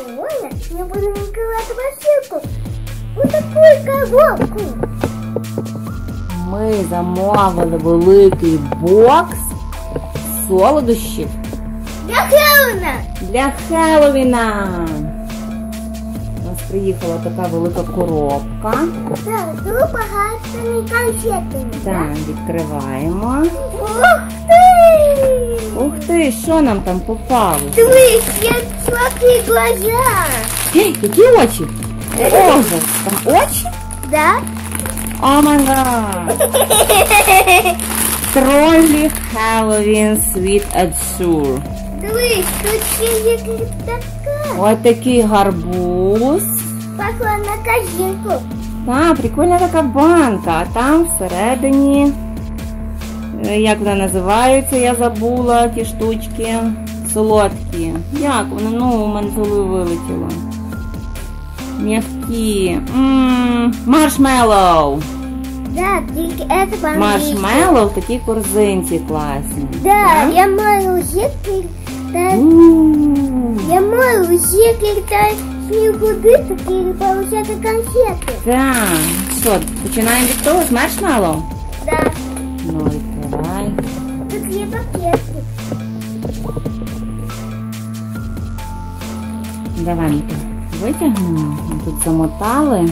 Сегодня мы будем открывать посылку. Вот такую коробку. Ми замовили великий бокс солодощів Для Хеллоуина. для Хеллоуіна. У нас приїхала така велика коробка. Да, тут багатыми конфетами. Так, відкриваємо. Ух ты! що нам там попало? Смотри, смотри глаза. Ей, які очі? Ужас, там очі? Да? Гад! Троллі Sweet and Sour. Дивись, тут ще є така. Ось такий гарбуз. Похла на козинку. Так, прикольна така банка, а там всередині, як вона називається, я забула ті штучки. Солодкі. Як вони? Ну, у мене з вилетіло. М'які. Маршмеллоу. Да, тільки это по Маршмеллоу в такій корзинці класні. Да, я маю У, я маю зірки та снігуди, такі получати конфети. Так, що, починаємо від того з маршмеллоу? Да, Ну, Давай ми витягнемо. Тут замотали.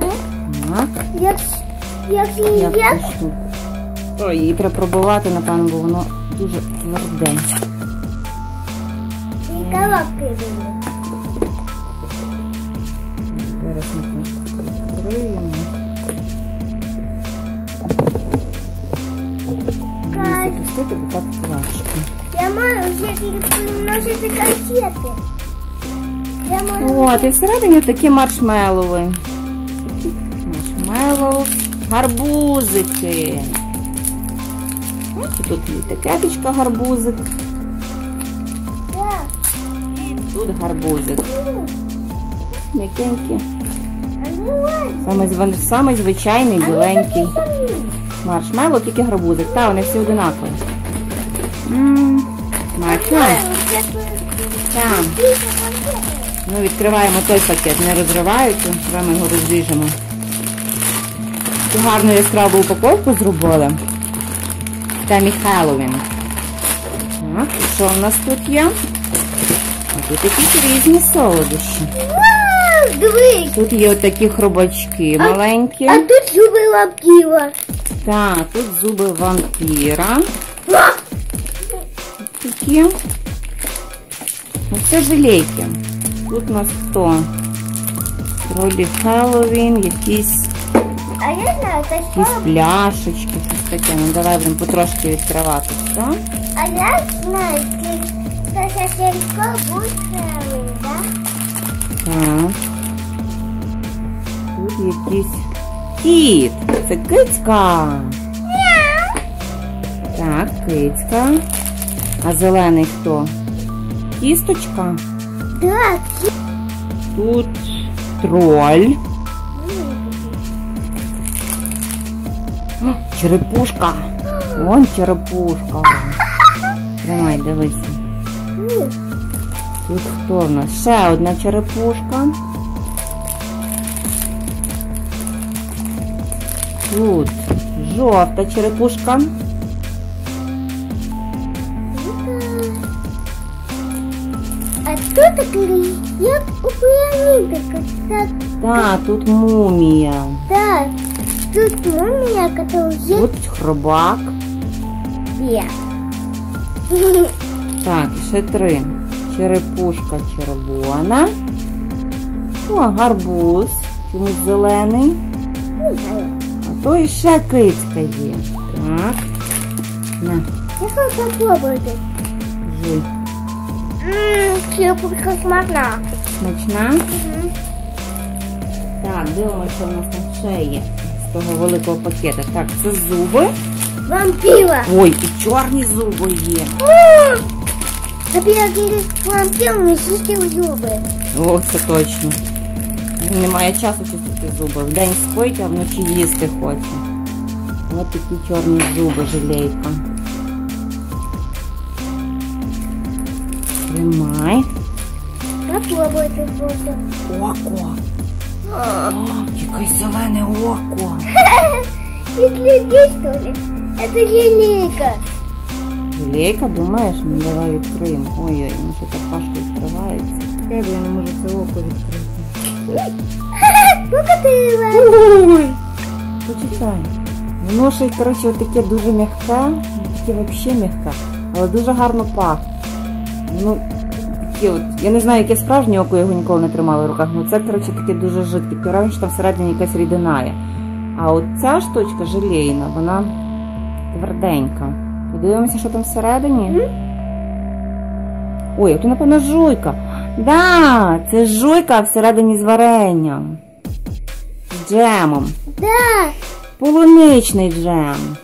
Так, Як, як як як. Ой, її треба пробувати, напевно, бо воно дуже тверде. і коробки були. Зараз ми відкриємо. Запустити, бо так важко. Я маю зірки приносити конфети. От, і всередині такі маршмеллови. Маршмеллоу, гарбузики. Ось тут є кепічка гарбузик. Тут гарбузик. М'якенький. Саме, звичайний біленький маршмеллоу, тільки гарбузик. Та, вони всі одинакові. Ммм, смачно. Ну, відкриваємо той пакет, не розриваючи, ми його розріжемо. Таку гарну яскраву упаковку зробили. Темі Хеллоуін. Так, і що в нас тут є? А тут якісь різні солодощі. Вау, дивись. Тут є отакі хробачки маленькі. А тут зуби лапківа. Так, тут зуби вампіра. Такі. Ну, це желейки. Тут у нас хто? Ролі Хеллоуін, якісь А я знаю, це Якісь що? пляшечки, щось таке. Ну давай будемо потрошки відкривати. Все? А я знаю, це це сільсько Хеллоуін, да? Так. Тут якийсь кіт. Це кицька. Так, кицька. А зелений хто? Кісточка. Да, Тут троль. Черепушка. Вон черепушка. Тримай, дивися. Тут хто в нас? Ще одна черепушка. Тут жовта черепушка. А тут як у пірамідах. Так, Та, тут мумія. так. Тут мумія, яка є Тут хробак. є. Так, ще три. Черепушка червона. О, гарбуз. Чомусь зелений. Не знаю. А то і ще кицька є. Так. На, Я хочу попробувати. жуй. Чепушка смачна. Смачна. Мгм. Так, дивимося, що в нас там ще є з того великого пакета. Так, це зуби. Вампіра. Ой, і чорні зуби є. Тобі якийсь вампір не чистив зуби. О, це точно. Він не має часу чистити зуби. Вдень спить, а вночі їсти хоче. Ось такі чорні зуби, жалейка. Тримай. Оп. попробуйте фото. Око. О, якесь зелене око. Из людей, что ли? Это линейка. Лейка, думаєш? Ну давай відкриємо. Ой-ой, ну що так важко відкривається. Я я не можу це око відкрити. Его. Ой! Почитай. Воно ще й, коротше, таке дуже м'яке, таке взагалі м'яке, але дуже гарно пахне. Ну, таке от, я не знаю, яке справжнє око, я його ніколи не тримала в руках, ну це, коротше, таке дуже жидке. Піраю, що там всередині якась рідина є. А от ця штучка желейна, вона тверденька. Подивимося, що там всередині. Ой, а то, напевно, жуйка. Да, це жуйка всередині з варенням. З джемом. Да. Полуничний джем.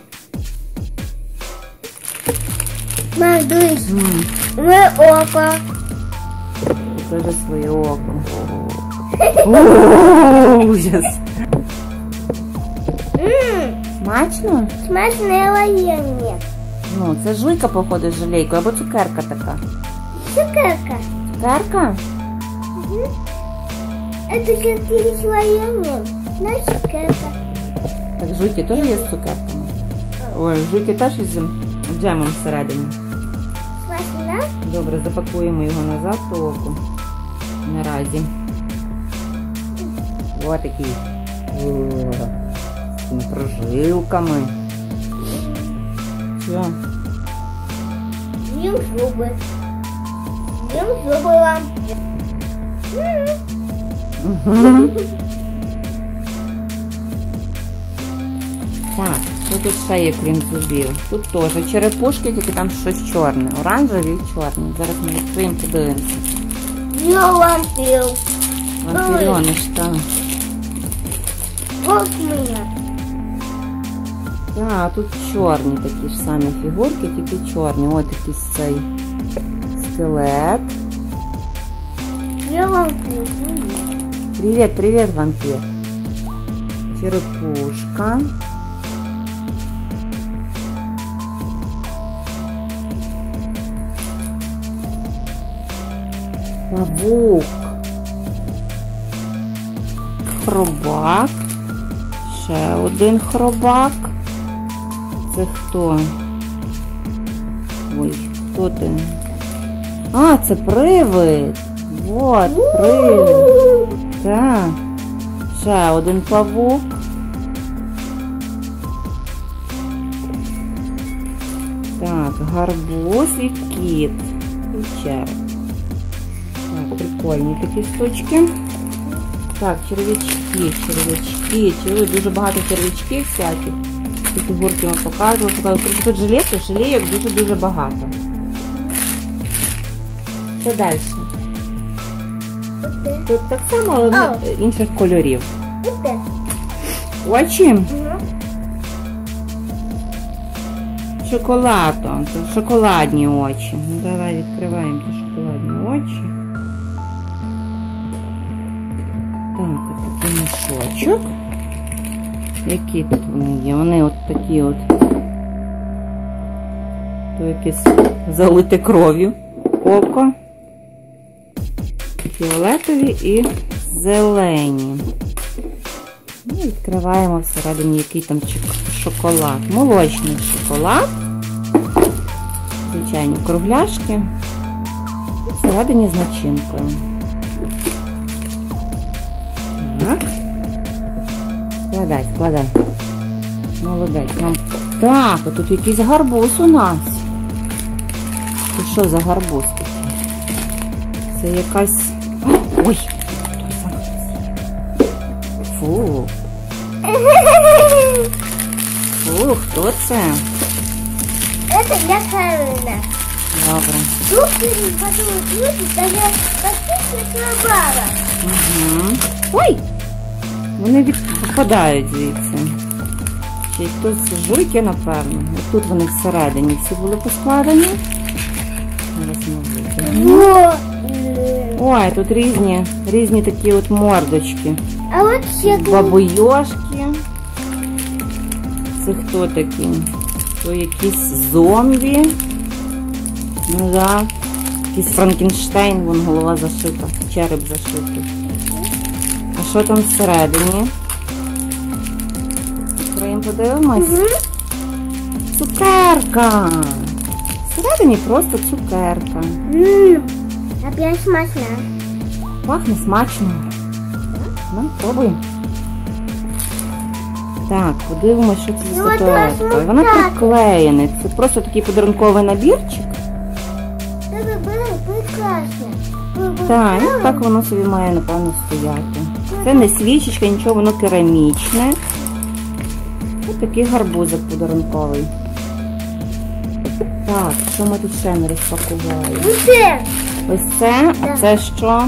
Мам, дивись. М, Мы око. Покажи своє око. О, Ужас. Ммм, Смачно? смачное варенье. Ну, це жуйка, походу, з желейкою, або цукерка така. Цукерка. Цукерка? Это сердце с вареньем. Значит, цукерка. Так жуйки теж є з цукерками. Ой, жуйки теж із джемом всередині. Смачно? Добре, запакуємо його назад по оку. Наразі. Ось такий. О, з цими прожилками. Що? Ем зубы. Ем зубы вам. Мгм. Так, що тут ще є, крім зубів? Тут теж черепушки, тільки там щось чорне. Оранжеві і чорні. Зараз ми відкриємо, подивимося. Я вампир. Вампірьони ж там. Вот меня. Так, тут чорні такі ж самі фігурки, тільки чорні. Ось якийсь цей скелет. Я вампир. Привіт, привіт, вампір. Черепушка. Павук. Хробак. Ще один хробак. Це хто? Ой, хто ти? А, це привид. Вот, привид. Так. Ще один павук. Так, гарбуз і кіт. І череп. Так, прикольні такі штучки. Так, черв'ячки, черв'ячки, черв'ячки. Дуже багато черв'ячків всяких. Ці фігурки вам показувала. показувала. Тут жилетки, жилейок дуже-дуже багато. Що далі? Тут так само, але А. інших кольорів. Очі Мгм. шоколадом. Шоколадні очі. Ну, давай відкриваємо ті шоколадні очі. Так, от такий мішочок. Які тут вони є? Вони от такі от. То якесь залите кров'ю око. Фіолетові і зелені. Ну, відкриваємо всередині який там шоколад. Молочний шоколад. Звичайні кругляшки. І всередині з начинкою. Так. Складай, складай. Молодець. Нам... Так, а тут якийсь гарбуз у нас. Це що за гарбуз? Це якась. Ой! це? Фу, фу, хто це? Это для Карина. Добре. Тут. Угу. Ой! Вони від- випадають звідси. Чи тут жуйки, напевно. Ось тут вони всередині всі були поскладені. Зараз ми Ой, тут різні, різні такі от мордочки. А вот все Бабойошки. Це хто такі? То якісь зомбі. Ну да. Якийсь Франкенштейн, вон голова зашита, череп зашитий. А що там всередині? Відкриємо, подивимось. Угу. Цукерка. Всередині просто цукерка. Ммм, опять смачно. Пахне смачно. Ну, пробуємо. Так, подивимось, що це за Ну, ось Вона приклеєна. Це просто такий подарунковий набірчик. Так, знали? так воно собі має, напевно, стояти. Це не свічечка, нічого, воно керамічне. Ось такий гарбузик подарунковий. Так, що ми тут ще не розпакували? Усе. Ось це, а це що?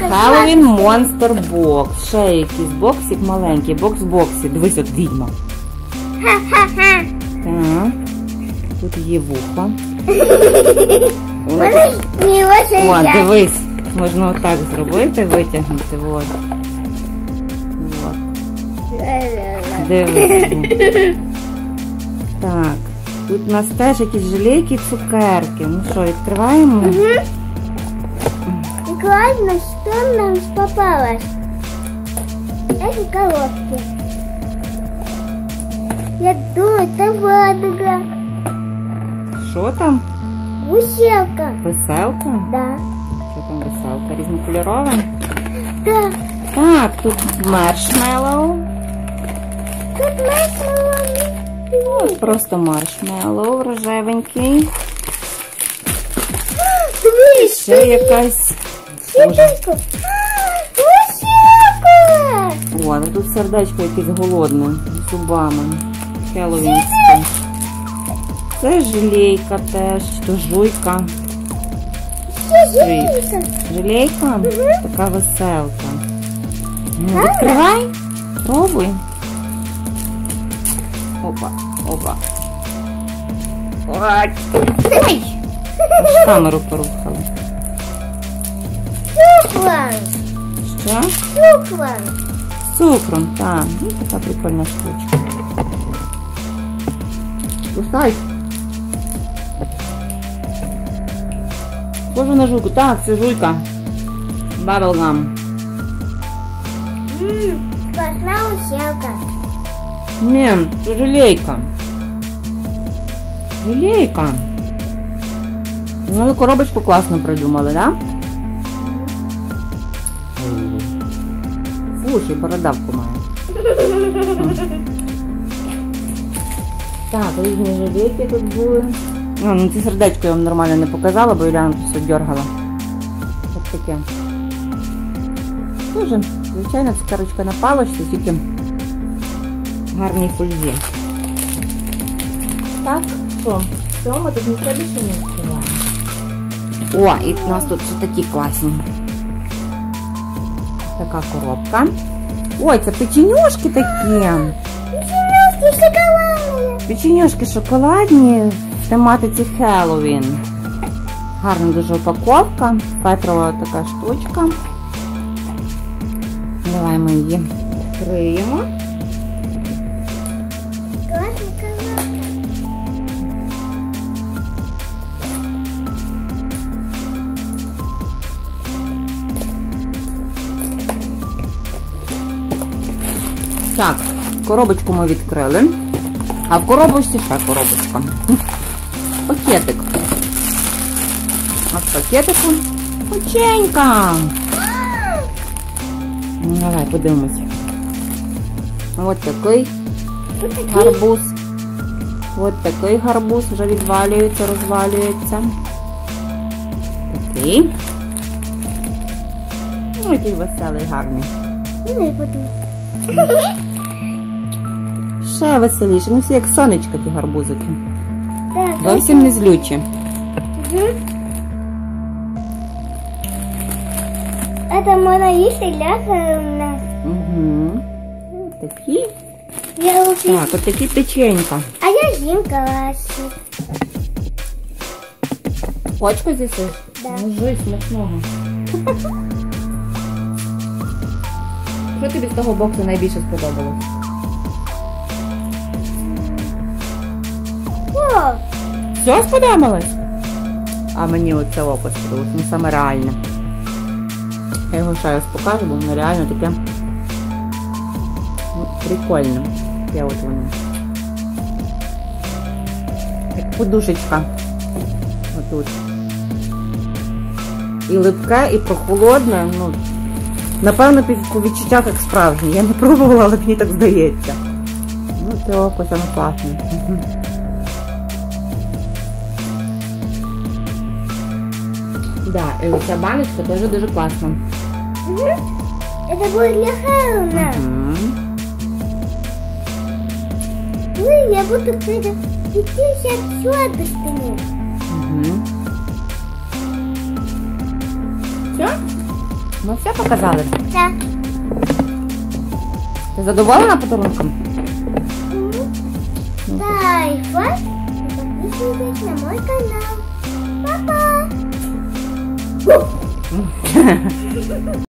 Halloween Monster Box. Ще якийсь боксик маленький, бокс в боксі. Дивись, от відьма. Так. Тут є вухо. О, дивись, можна отак зробити, витягнути. От. От. Дивись. Так. Тут у нас теж якісь желейки і цукерки. Ну що, відкриваємо? И главное, что нам попалось. Эти коробки. Я думаю, там ладога. Що там? Гуселка. Веселка? Да. Що там веселка? Різнокольорова? Да. Так, тут маршмеллоу. Тут масло. Ось просто маршмеллоу рожевенький. Смотри, Ще якась. Боже. Сидельку. О, ну тут сердечко якесь голодне зубами. Хеллоуінське. Це желейка теж, то жуйка. Сиделька. Желейка? Така веселка. Ну, відкривай. Пробуй. Опа, опа. Ой. Ой. Аж камеру порухали. Кукла. Що? З цукром, так. Ну, така прикольна штучка. Кусай. Схоже на жуйку. Так, це жуйка. Ммм, вкусная гуселка. Ні, це желейка. Желейка. Ну, але коробочку класно придумали, да? Фу, ще й бородавку має. Так, різні желейки тут були. Ну, ну це сердечко я вам нормально не показала, бо все дергала. Ось таке. Дуже, звичайно, цукерочка на палочці, тільки гарній фользі. Так, що? Все, ми тут нічого більше не відкриваємо. О, і в нас тут ще такі класні. Така коробка. Ой, це печенюшки такі. Немножко шоколадные. Печенюшки шоколадні в тематиці Хеллоуін. Гарна дуже упаковка. Петрова така штучка. Давай ми її відкриємо. Так, коробочку ми відкрили. А в коробочці ще коробочка. Пакетик. А в пакетику печенька. Ну, давай подивимось. Ось такий гарбуз. Ось такий гарбуз вже відвалюється, розвалюється. Такий. Ну, який веселий, гарний. Ще веселіше. Ну всі як сонечка ті гарбузики. Зовсім не злючі. Это можно есть для Хэллоуина. Угу. Такі. Я уже... Так, от такі печенька. А я зим классик. Очко з'їсиш? Да. Ну, жуй смачного. Що тобі з того боксу найбільше сподобалось? О, Все сподобалось? А мені оце око сподобалось, ну саме реальне. Я його ще раз покажу, бо воно реально таке ну, прикольне. Таке от воно. Як подушечка. Отут. І липке, і прохолодне. Ну, напевно, по відчуттях як справжнє. Я не пробувала, але мені так здається. Ну, це око саме класне. Да, і оця баночка теж дуже класна. Это будет для Хэллоуна. Угу. Ну, я буду где-то 50 сладостями. Угу. Все? Ну, все показалось? Да. Ты на подарунком? Ну. Да, и хватит. Подписывайтесь на мой канал. Папа!